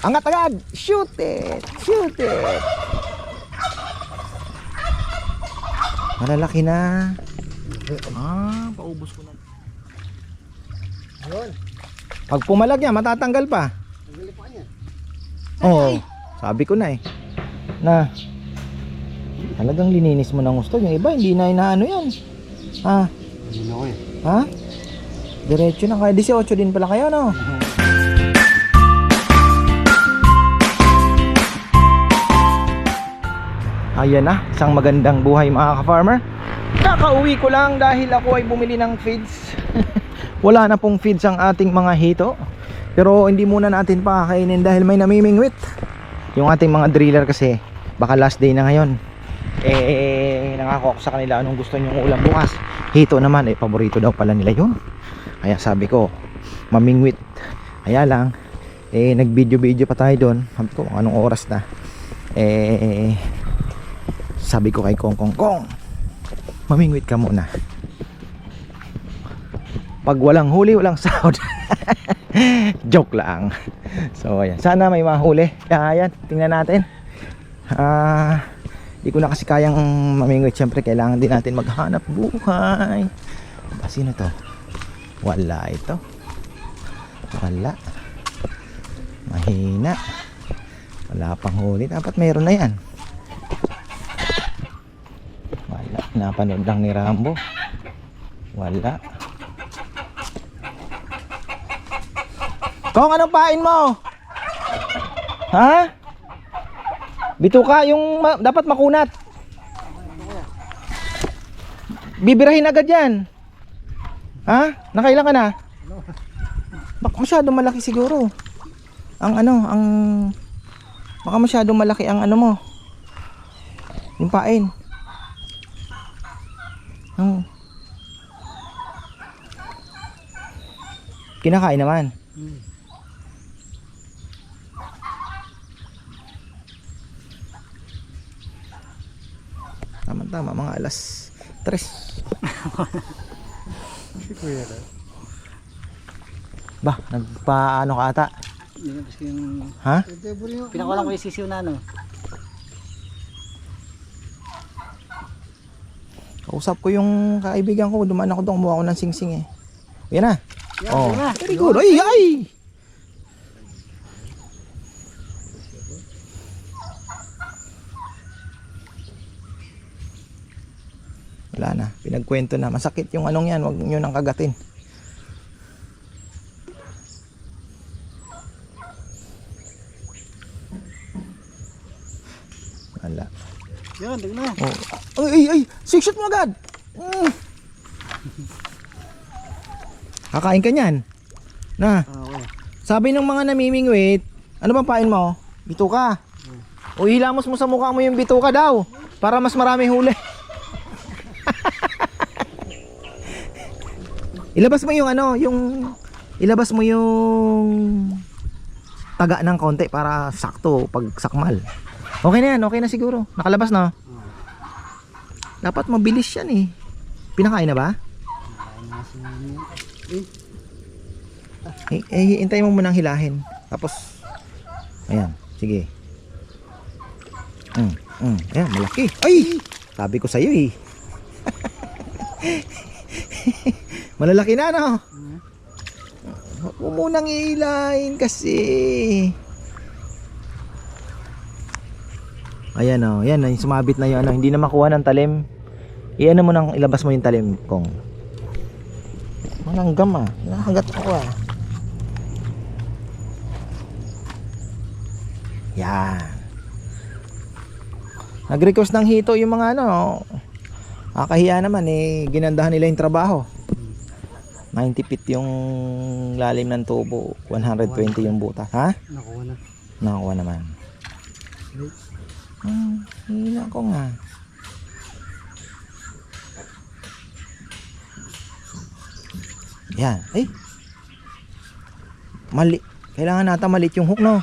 angat agad. Shoot it. Shoot it. Malalaki na. Ah, paubos ko na. Yun. Pag pumalag yan, matatanggal pa. Tanggalin pa niya. Oo. sabi ko na eh. Na talagang lininis mo ng gusto. Yung iba, hindi na inaano yan. Ha? Hindi na ko eh. Ha? Diretso na kaya 18 din pala kayo no? Ayan na, isang magandang buhay mga ka-farmer. Kakauwi ko lang dahil ako ay bumili ng feeds. Wala na pong feeds ang ating mga hito. Pero hindi muna natin pakakainin dahil may namimingwit. Yung ating mga driller kasi baka last day na ngayon. Eh, nangako ako sa kanila anong gusto nyong ulam bukas. Hito naman, eh, paborito daw pala nila yun. Kaya sabi ko, mamingwit. Kaya lang, eh, nag-video-video pa tayo doon. Sabi ko, anong oras na. Eh, sabi ko kay Kong Kong Kong, mamingwit ka muna. Pag walang huli, walang sahod. Joke lang. So, ayan. Sana may mahuli. Kaya, ayan, tingnan natin. Ah, di ko na kasi kayang mamingwit. Siyempre, kailangan din natin maghanap buhay. Ba, sino to? Wala ito. Wala. Mahina. Wala pang huli. Dapat meron na yan. Wala. Napanood lang ni Rambo. Wala. Kung anong pain mo? Ha? Bituka yung ma- dapat makunat. Bibirahin agad yan. Ha? Nakailan ka na? Baka masyadong malaki siguro. Ang ano, ang baka masyadong malaki ang ano mo. Yung pain. Kinakain naman. Hmm. Tama tama mga alas 3. Si Kuya. Ba, nagpaano ka ata? Yung Ha? pinakawalan ko yung sisiw na ano. Kausap ko yung kaibigan ko, dumaan ako doon, kumuha ako ng singsing eh. Yan na. Yan, Oh, na. very good. Ay, ay! Wala na, pinagkwento na. Masakit yung anong yan, wag nyo nang kagatin. Wala. Yun, tignan. Oh. Ay, ay, ay! Six shot mo agad! Mm. Kakain ka niyan. Na, Ah, okay. sabi ng mga namimingwit, ano bang pain mo? Bituka. O hilamos mo sa mukha mo yung bituka daw. Para mas marami huli. ilabas mo yung ano, yung... Ilabas mo yung... Taga ng konti para sakto pag sakmal. Okay na yan, okay na siguro. Nakalabas na. Dapat mabilis yan eh. Pinakain na ba? Eh, eh, hintayin mo munang hilahin. Tapos, ayan, sige. Mm, mm, ayan, malaki. Ay! Sabi ko sa'yo eh. Malalaki na, no? Huwag mo munang ihilahin kasi. Ayan oh, yan, sumabit na yung ano, hindi na makuha ng talim. Iyan mo nang ilabas mo yung talim kong. Mananggam ah, nakagat ako ah. Yan. Nag-request ng hito yung mga ano. Kakahiya naman eh, ginandahan nila yung trabaho. 90 feet yung lalim ng tubo, 120 yung butas. Ha? Nakuha na. Nakakuha naman. Hmm, hina ko nga. Yan. Ay. Mali. Kailangan nata malit yung hook, no?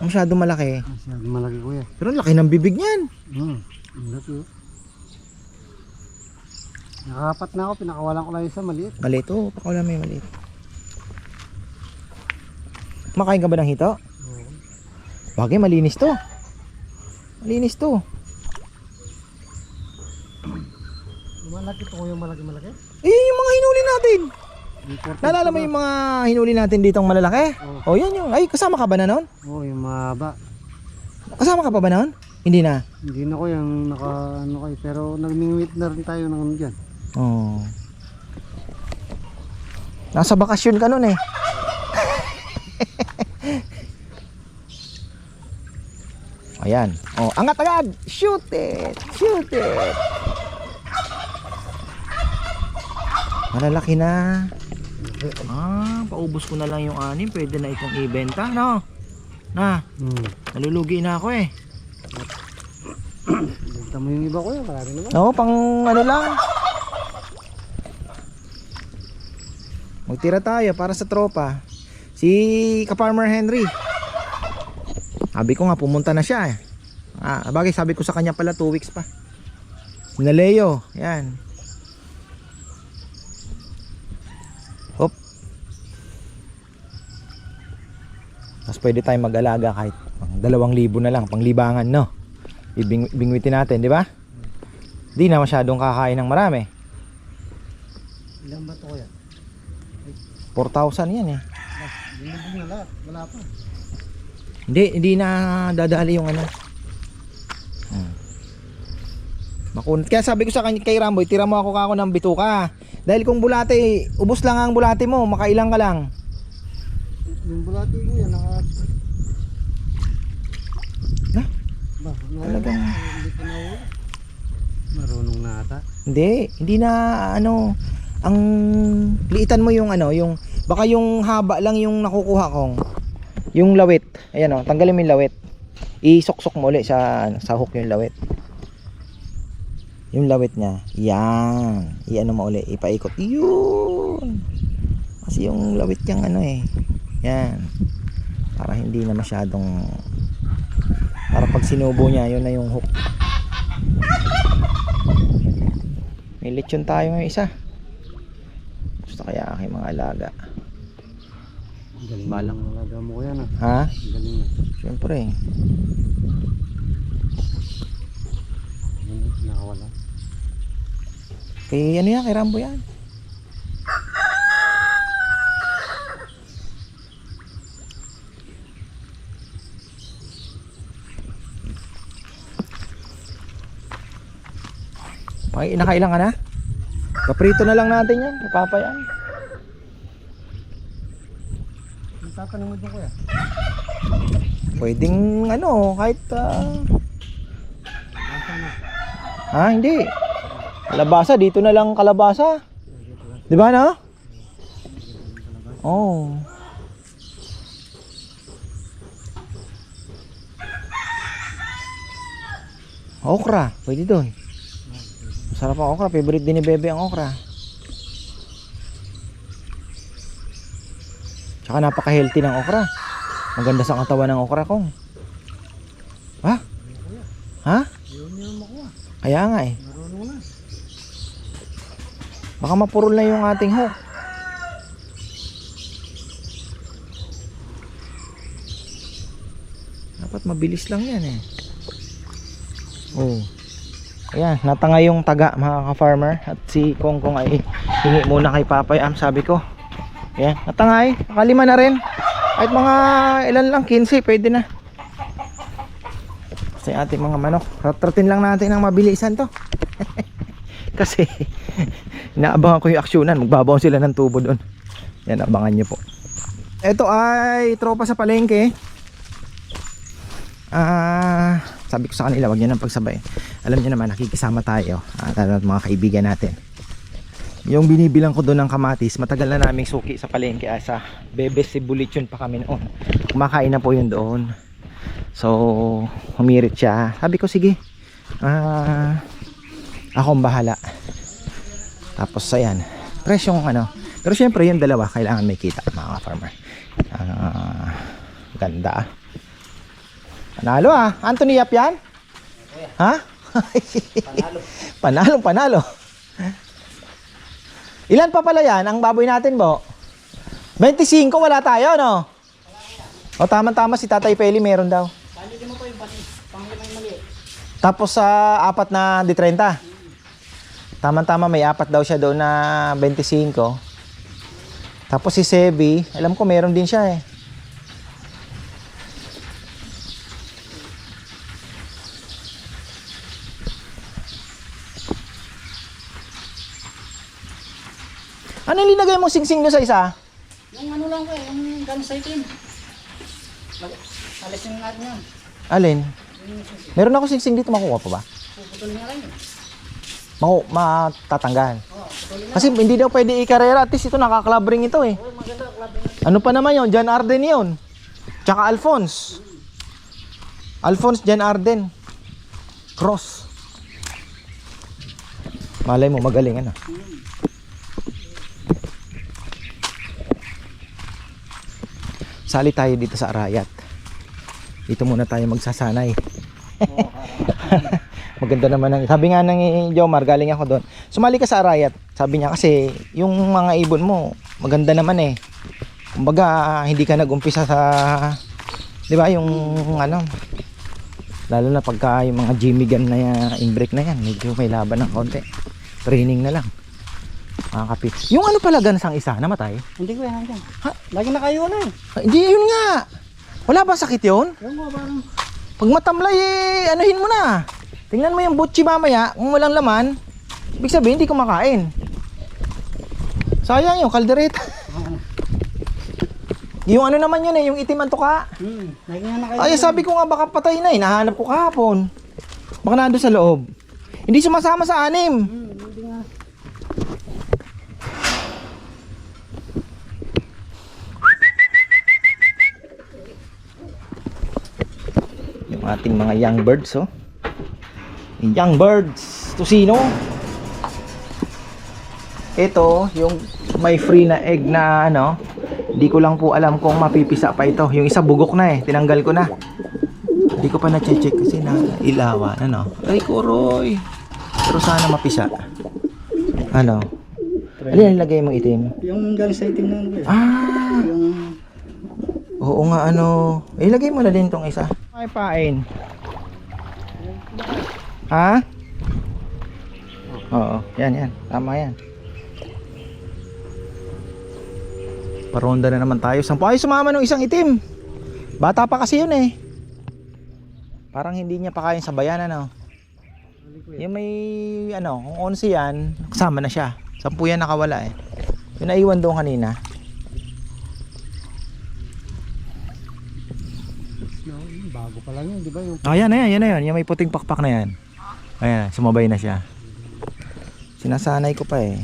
Masyado malaki. Masyado malaki kuya. Pero laki ng bibig niyan. Hmm. Ang laki oh. Nakapat na ako, pinakawalan ko lang isa maliit. Maliit oh. Pakawala may maliit. Makain ka ba ng hito? Oo. Bagay, malinis to. Malinis to. Malaki to yung malaki malaki. Eh, yung mga hinuli natin. Naalala mo yung mga hinuli natin ditong malalaki? Oo. Oh, yan yung. Ay, kasama ka ba na noon? Oo, yung mahaba. Kasama ka pa ba noon? Hindi na. Hindi na ko yung naka ano kayo pero nagmingwit na rin tayo ng dyan. Oh. Nasa bakasyon ka noon eh. Ayan. Oh, angat agad. Shoot it. Shoot it. Malalaki na. Ah, paubos ko na lang yung anim. Pwede na itong ibenta, no? Na, Hmm. nalulugi na ako eh. Benta mo yung iba ko yun, marami naman. Oo, pang ano lang. Magtira tayo para sa tropa. Si ka-farmer Henry. Sabi ko nga pumunta na siya eh. Ah, bagay sabi ko sa kanya pala 2 weeks pa. Na Leo, yan. Mas pwede tayong mag-alaga kahit pang dalawang libo na lang, pang libangan, no? Ibing bingwitin natin, di ba? Di na masyadong kakain ng marami. Ilan ba ito kuya? 4,000 yan eh. Binubog na lahat, wala pa. Hindi, hindi na dadali yung ano. Hmm. Makun Kaya sabi ko sa kanya kay Ramboy, tira mo ako kako ng bituka. Dahil kung bulate, ubos lang ang bulate mo, makailang ka lang. Yung bulati ko yan, naka... Na? Ba, Talagang- Hindi pa na Marunong na ata. Hindi, hindi na ano, ang liitan mo yung ano, yung baka yung haba lang yung nakukuha kong yung lawit. Ayan oh, tanggalin mo yung lawit. Isuksok mo ulit sa ano, sa hook yung lawit. Yung lawit niya. Yan. Iano mo ulit, ipaikot. Yun. Kasi yung lawit niyang ano eh. Yan. Para hindi na masyadong para pag sinubo niya, yun na yung hook. May lechon tayo ngayon isa. Gusto kaya aking mga alaga. Galing Balang. ng alaga mo ko yan ah. Ha? Galing na. Siyempre. Ano, nakawala. Kay ano yan, kay Rambo yan. Paki, nakailang ka na? Paprito na lang natin yan. Papayan. Tatanong mo dyan kuya. Pwedeng ano, kahit ah, na? Ha, hindi. Kalabasa, dito na lang kalabasa. Di ba na? Oh. Okra, pwede doon. Masarap ang okra, favorite din ni Bebe ang okra. Tsaka napaka-healthy ng okra. Maganda sa katawan ng okra kong. Ha? Ha? Kaya nga eh. Baka mapurol na yung ating hook. Dapat mabilis lang yan eh. Oh. Ayan, natanga yung taga mga ka-farmer at si Kongkong ay hingi muna kay Papay Am sabi ko. Ayan, natangay, nakalima na rin. Kahit mga ilan lang, 15 pwede na. Kasi ating mga manok, ratratin lang natin ng mabilisan to. Kasi inaabangan ko yung aksyonan, magbabaw sila ng tubo doon. Yan, abangan nyo po. Ito ay tropa sa palengke. Ah, sabi ko sa kanila, wag niyo nang pagsabay. Alam niyo naman, nakikisama tayo. At at mga kaibigan natin. Yung binibilang ko doon ng kamatis, matagal na naming suki sa palengke. Ah, sa Bebes Sibulichon pa kami noon. Kumakain na po yun doon. So, humirit siya. Sabi ko, sige. Ah, akong bahala. Tapos, ayan. Presyong ano. Pero syempre, yung dalawa, kailangan may kita, mga farmer. Ah, ganda ah. Panalo ah. Anthony Yap yan? Ha? panalo. Panalong panalo. Ilan pa pala yan ang baboy natin, Bo? 25 wala tayo, no? O tama-tama si Tatay Peli meron daw. Tapos sa apat na di 30. Tama-tama may apat daw siya doon na 25. Tapos si Sebi, alam ko meron din siya eh. Ano yung linagay mo sing-sing doon sa isa? Yung ano lang ko eh, yung gun sighting. Alisin natin yan. Alin? Meron ako sing-sing dito, makuha pa ba? Puputol nga lang yun. Maku matatanggal. Oo, putulin na. Kasi hindi daw pwede ikarera. At least ito nakaklabring ito eh. Maganda, na. Ano pa naman yon? John Arden yon. Tsaka Alphonse. Alphonse John Arden. Cross. Malay mo, magaling ano. Sali tayo dito sa Arayat. Dito muna tayo magsasanay. Maganda naman ang sabi nga ng Jomar, galing ako doon. Sumali ka sa Arayat. Sabi niya kasi yung mga ibon mo, maganda naman eh. Kumbaga, hindi ka nag-umpisa sa 'di ba, yung ano lalo na pagka yung mga Jimmy gun na yan, inbreak na yan, medyo may laban ng konti. Training na lang. Mga kapit. Yung ano pala gansang isa, namatay? Hindi ko yan. Ha? Lagi na kayo na eh. Ah, Hindi, yun nga. Wala ba sakit yun? Yung mga parang, Pag matamlay, eh, anuhin mo na. Tingnan mo yung butchi mamaya, kung walang laman, ibig sabihin, hindi kumakain. Sayang yung kaldereta. yung ano naman yun eh, yung itim ang tuka. hmm, lagi na na kayo. Ay, sabi ko nga baka patay na eh, nahanap ko kahapon. Baka nandun sa loob. Hindi sumasama sa anim. Hmm, ating mga young birds, oh. Yung Young birds. Tusino. Ito, yung may free na egg na ano. Hindi ko lang po alam kung mapipisa pa ito. Yung isa bugok na eh. Tinanggal ko na. Hindi ko pa na-check kasi na ilawan. Ano? Ay, kuroy. Pero sana mapisa. Ano? Alin ang lagay mo itim? Yung gun sighting na ano eh. Ah! Yung, Oo nga ano. Ilagay mo na din tong isa. Ay pain. Ha? Oo, yan yan. Tama yan. Paronda na naman tayo. Sampo ay sumama ng isang itim. Bata pa kasi yun eh. Parang hindi niya pa kayang sabayan ano. Yung may ano, kung 11 yan, kasama na siya. Sampu yan nakawala eh. Yung naiwan doon kanina. Pa lang yun, di ba? Yung Oh, yan na yan, yan. Yung may puting pakpak na yan. Ayan, sumabay na siya. Sinasanay ko pa eh.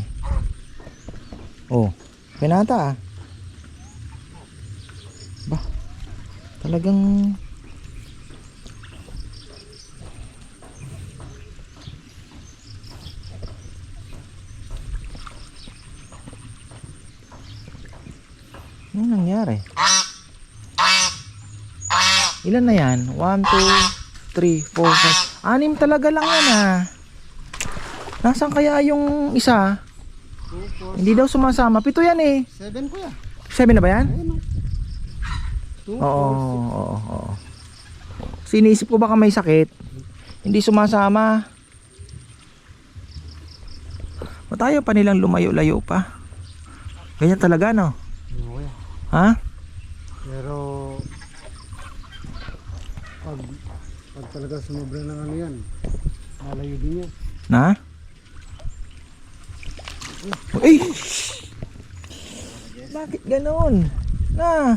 Oh, pinata ah. Ba, talagang... Ano nangyari? Ilan na yan? 1, 2, 3, 4, 5. Anim talaga lang yan ah. Nasaan kaya yung isa? Hindi daw sumasama. Pito yan eh. seven ko ya. 7 na ba yan? Ayun o. Two, Oo, oo, oo. Sinisip ko baka may sakit. Hindi sumasama. Ba't ayaw pa nilang lumayo-layo pa? Ganyan talaga no? Ha? Pero pag pag talaga sumobra ng ano yan, lalayo din yan. Na? Uy! Bakit ganon? Na?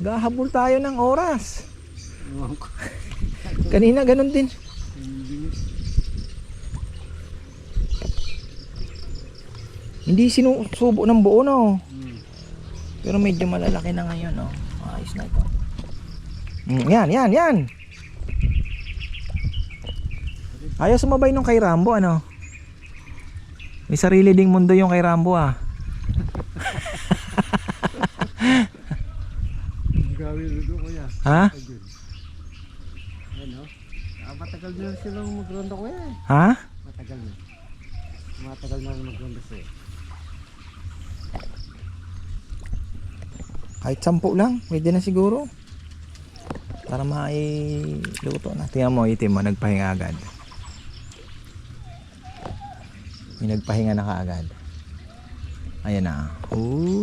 Gahabol tayo ng oras. Kanina ganon din. Hindi sinusubo ng buo no. Hmm. Pero medyo malalaki na ngayon no. Ayos na ito. Mm, yan, yan, yan. Ayaw sumabay nung kay Rambo ano. May sarili ding mundo yung kay Rambo ah. Ha? Ano? Ah, matagal na silang magronda ko eh. Ha? Matagal na. Matagal na rin magronda siya. Kahit sampu lang, pwede na siguro. Para mailuto na. Tingnan mo, itim mo, nagpahinga agad. May nagpahinga na kaagad. Ayan na. Ooh.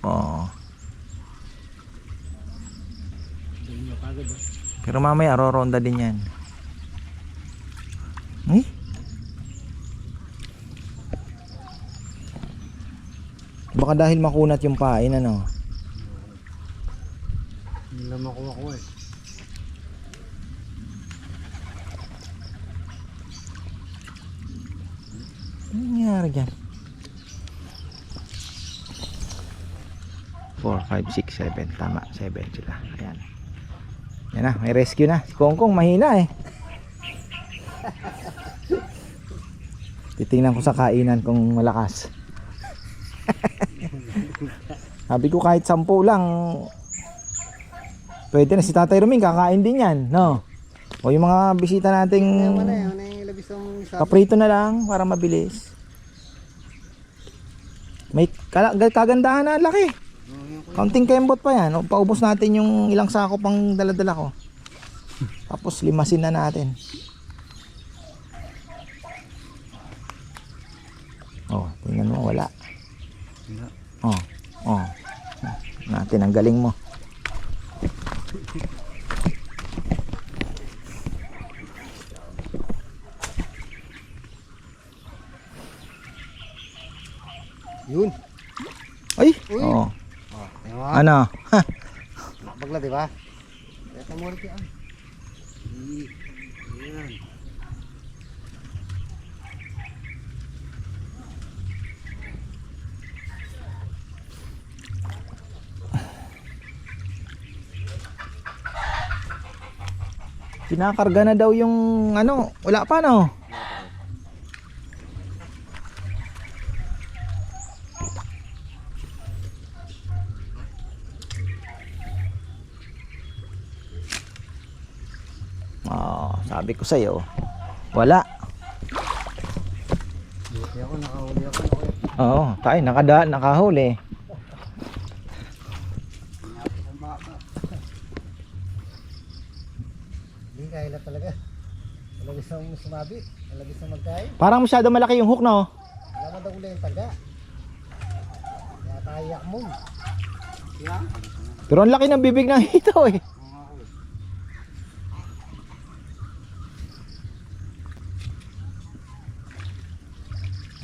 Oh. Pero mamaya, roronda din yan. Eh? Baka dahil makunat yung pain, ano? Makuha ko eh. Ano nangyari dyan? 4, 5, 6, 7. Tama, 7 sila. Ayan. Yan na, may rescue na. Si Kongkong mahina eh. Titingnan ko sa kainan kung malakas. Sabi ko kahit 10 lang, pwede na si Tatay Ruming, kakain din yan, no? O yung mga bisita nating Ayaw mo na. Kaprito lang para mabilis. May kagandahan na laki. Kaunting kembot pa yan. O, Paubos natin yung ilang sako pang daladala ko. Tapos limasin na natin. Oh, tingnan mo, wala. Wala. Oh, oh. Natin ang galing mo. Yun. Ay, Uy. oh. Oh, ayaw mo. Ano? Ha, Bagla, di ba? Teka mo rin yan. Yan. Kinakarga na daw yung ano, wala pa no? Oh, sabi ko sa iyo, wala. Buti ako, nakahuli ako. Oo, tayo nakada, nakahuli. Hindi kaya na talaga. Malagis ang sumabi. Malagis ang magkain. Parang masyado malaki yung hook no? Alam mo daw uli yung taga. Kaya tayo mo. Yeah. Pero ang laki ng bibig ng ito eh.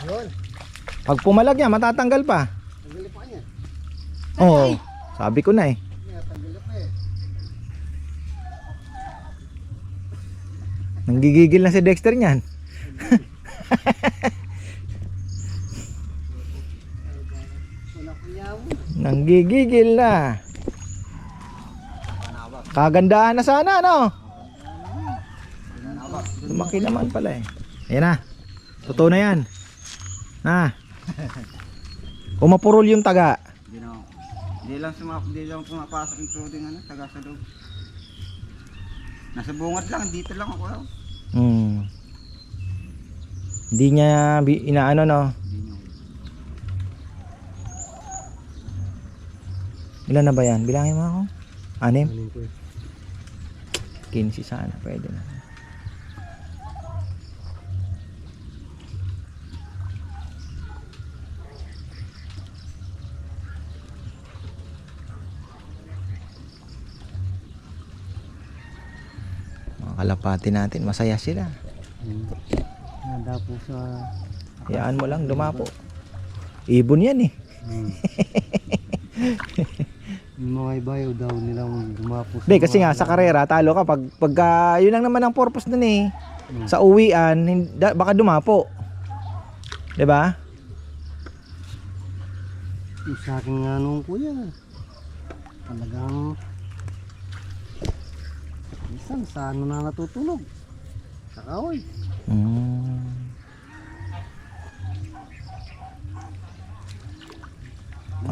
Yun. Pag pumalag yan, matatanggal pa. Tanggalin pa niya. Oo, sabi ko na eh. Yeah, tanggalin pa eh. Nanggigigil na si Dexter niyan. Nanggigigil na. Kagandahan na sana, no? Lumaki naman pala eh. Ayan na. Totoo na yan. Na. Umapurol yung taga. Hindi lang sumap, hindi lang pumapasok yung clothing ano, taga sa loob. Nasa bungat lang, dito lang ako. Hmm. Hindi niya bi- inaano, no? Ilan na ba yan? Bilangin mo ako. Anim? Ano ko eh. 15 sana. Pwede na. Kalapati natin, masaya sila. Nanda po sa... Hayaan mo lang, dumapo. Ibon yan eh. Hmm. yung mga ibayaw daw nilang dumapo Hindi, kasi nga sa karera, talo ka. Pag, pagka, yun lang naman ang purpose nun eh. Hmm. Sa uwian, hin- da- baka dumapo. ba? Yung sa akin nga nung kuya. Talagang... Minsan sa ano na natutulog. Sa kahoy. Mm.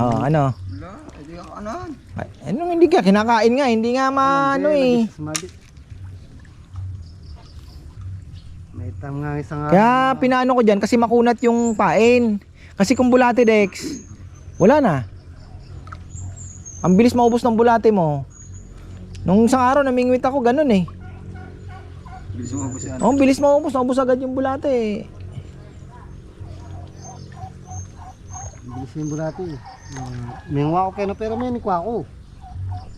Oh, ano? Wala, hindi ako ano. Ay, Anong hindi ka kinakain nga, hindi nga maano eh. Nagis- Sumadi. May tam nga isang Kaya pinaano ko diyan kasi makunat yung pain. Kasi kung bulate Dex, wala na. Ang bilis maubos ng bulate mo. Nung isang araw namingwit ako, ganun eh. Bilis mo ubus yan. Oh, ang bilis maubos. Naubos agad yung bulate eh. Bilis yung bulati. Uh, may nga ako kayo na pero may nikuha ko.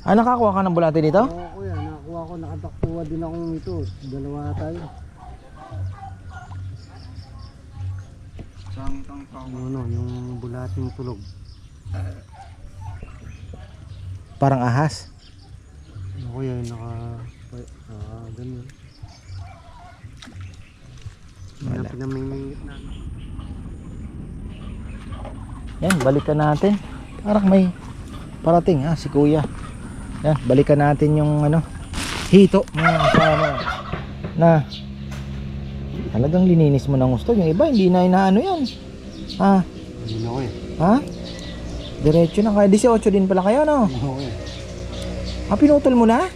Ah, nakakuha ka ng bulate dito? Oo kuya, nakakuha ko, nakataktuwa din akong ito. Dalawa na tayo. Sa amin itong. Yung ano, yung bulating tulog. Parang ahas. Ano kuya, yung naka... Ah, ganun. Wala. Na. Yan, balikan natin. Parang may parating ha, si kuya. Yan, balikan natin yung ano, hito mga kasama na talagang lininis mo ng gusto. Yung iba, hindi na inaano yan. Ha? Hindi na kuya. Ha? Diretso na kaya. 18 din pala kayo, no? Oo. Ah, pinutol mo na?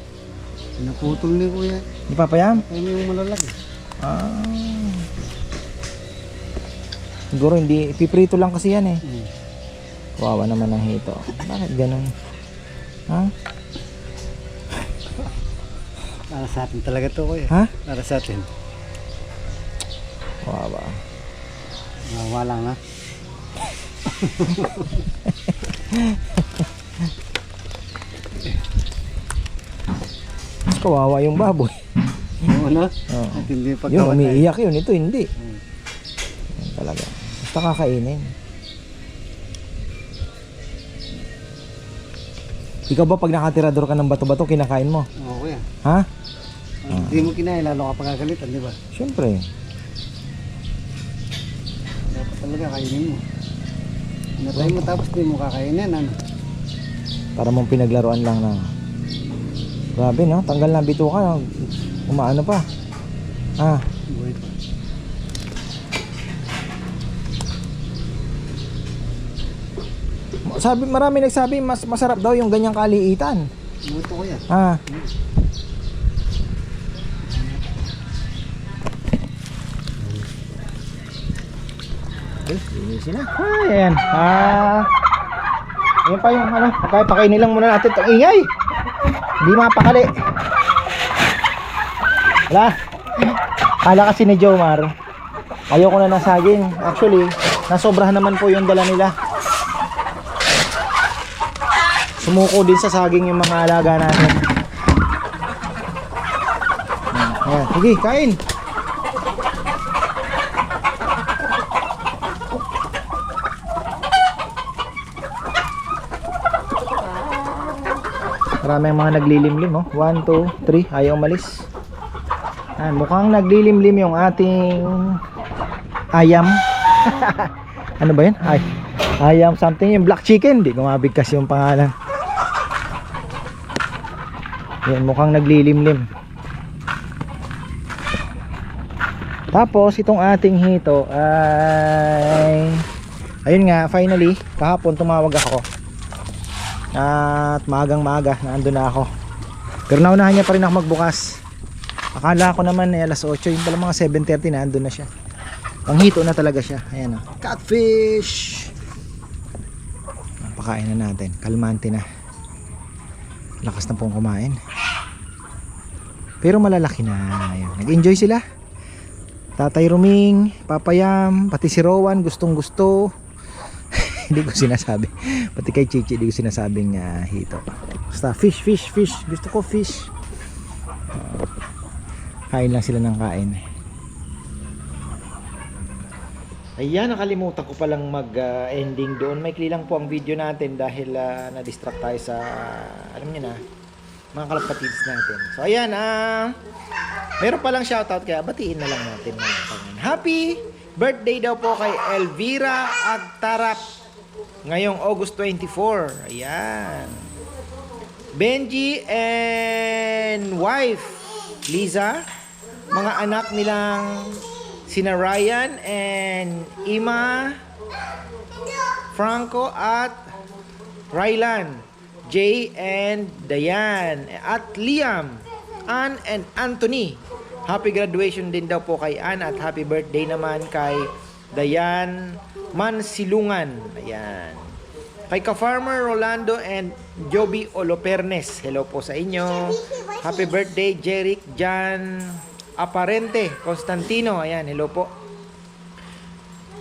Pinaputol ni kuya. Di pa pa yan? Ayun yung malalaki. Ah. Siguro hindi, piprito lang kasi yan eh. Hmm. Wawa naman ang hito. Bakit ganun? Ha? Para sa atin talaga to kuya. Ha? Para sa atin. Wawa. Wala nga. Mas kawawa yung baboy. Oo. At hindi Yun, pagkamatay. umiiyak yun. Ito hindi. Hmm. Yan talaga. Basta kakainin. Ikaw ba pag nakatirador ka ng bato-bato, kinakain mo? Oo kuya. Ha? Hindi mo kinain, lalo ka pagkagalitan, di ba? Siyempre. Dapat talaga kainin mo. Natay mo tapos di mo kakainin, ano? Para mong pinaglaruan lang na. Grabe no? Tanggal na bito ka. Umaano pa. Ah, pa. sabi marami nagsabi mas masarap daw yung ganyang kaliitan. Buto kuya. Ah. Okay, linisin na. Ah, ayan. Ah. Ayan pa yung ano, pakainin lang muna natin. Ang ingay. Hindi mapakali. Wala. Kala kasi ni Jomar, ayoko na ng saging. Actually, nasobrahan naman po yung dala nila. Sumuko din sa saging yung mga alaga natin. Ayan, sige, kain. Maraming mga naglilimlim, oh. 1, 2, 3, ayaw umalis. Ayan, mukhang naglilimlim yung ating ayam. ano ba yun? Ay, ayam something yung black chicken. Di ko mabigkas yung pangalan. Yan, mukhang naglilimlim. Tapos, itong ating hito ay... Ayun nga, finally, kahapon tumawag ako. At maagang maaga, naandun na ako. Pero naunahan niya pa rin ako magbukas. Akala ko naman eh, alas 8, yung pala mga 7.30 na andun na siya. Panghito na talaga siya. Ayan o. Catfish! Pakain na natin. Kalmante na. Lakas na pong kumain. Pero malalaki na. Ayan. Nag-enjoy sila. Tatay Ruming, Papayam, pati si Rowan, gustong gusto. hindi ko sinasabi. Pati kay Chichi, hindi ko sinasabing uh, hito. Basta fish, fish, fish. Gusto ko fish. Uh, kain lang sila ng kain. Ayan, nakalimutan ko palang mag-ending doon. May lang po ang video natin dahil ah, na-distract tayo sa, alam niyo na, mga kalapatids natin. So, ayan, ah, meron palang shoutout kaya batiin na lang natin. Happy birthday daw po kay Elvira Agtarap ngayong August 24. Ayan. Benji and wife Liza, mga anak nilang sina Ryan and Ima, Franco at Rylan, Jay and Diane, at Liam, Ann and Anthony. Happy graduation din daw po kay Ann at happy birthday naman kay Diane Mansilungan. Ayan. Kay ka-farmer Rolando and Joby Olopernes. Hello po sa inyo. Happy birthday, Jeric Jan Aparente Constantino. Ayan, hello po.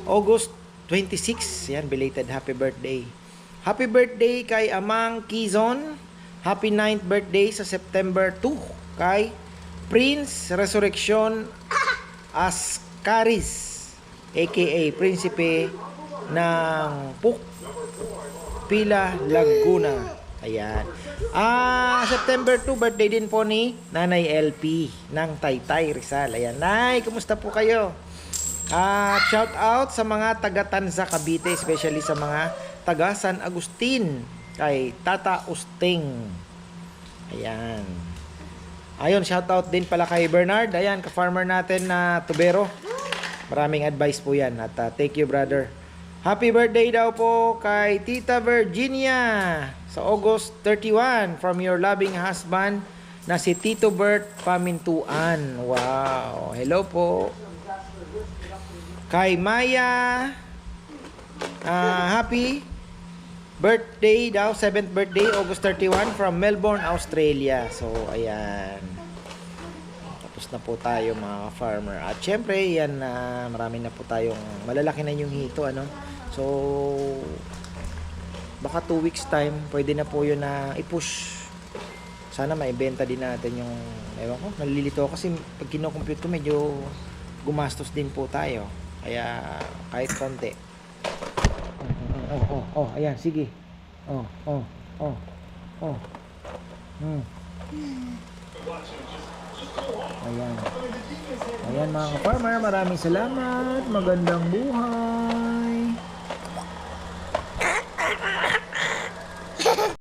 August 26. Yan, belated happy birthday. Happy birthday kay Amang Kizon. Happy 9th birthday sa September 2 kay Prince Resurrection Ascaris aka Prinsipe ng Puk Pila Laguna. Ayan. Ah, September 2 birthday din po ni Nanay LP ng Taytay Rizal. Ayan. Nay, kumusta po kayo? At shout out sa mga taga Tanza Cavite, especially sa mga taga San Agustin kay Tata Usting. Ayan. Ayun, shout out din pala kay Bernard. Ayan, ka-farmer natin na tubero. Maraming advice po yan. At uh, thank you, brother. Happy birthday daw po kay Tita Virginia sa August 31 from your loving husband na si Tito Bert Pamintuan. Wow. Hello po. Kay Maya ah, happy birthday daw, 7th birthday, August 31 from Melbourne, Australia. So, ayan. Tapos na po tayo mga farmer. At syempre, yan na marami na po tayong malalaki na yung hito, ano. So, baka 2 weeks time, pwede na po yun na i-push. Sana maibenta din natin yung, ewan ko, nalilito ako kasi pag kinocompute ko, medyo gumastos din po tayo. Kaya, kahit konti. Oh, oh, oh, ayan, sige. Oh, oh, oh, oh. Hmm. Ayan. Ayan mga ka-farmer, maraming salamat. Magandang buhay.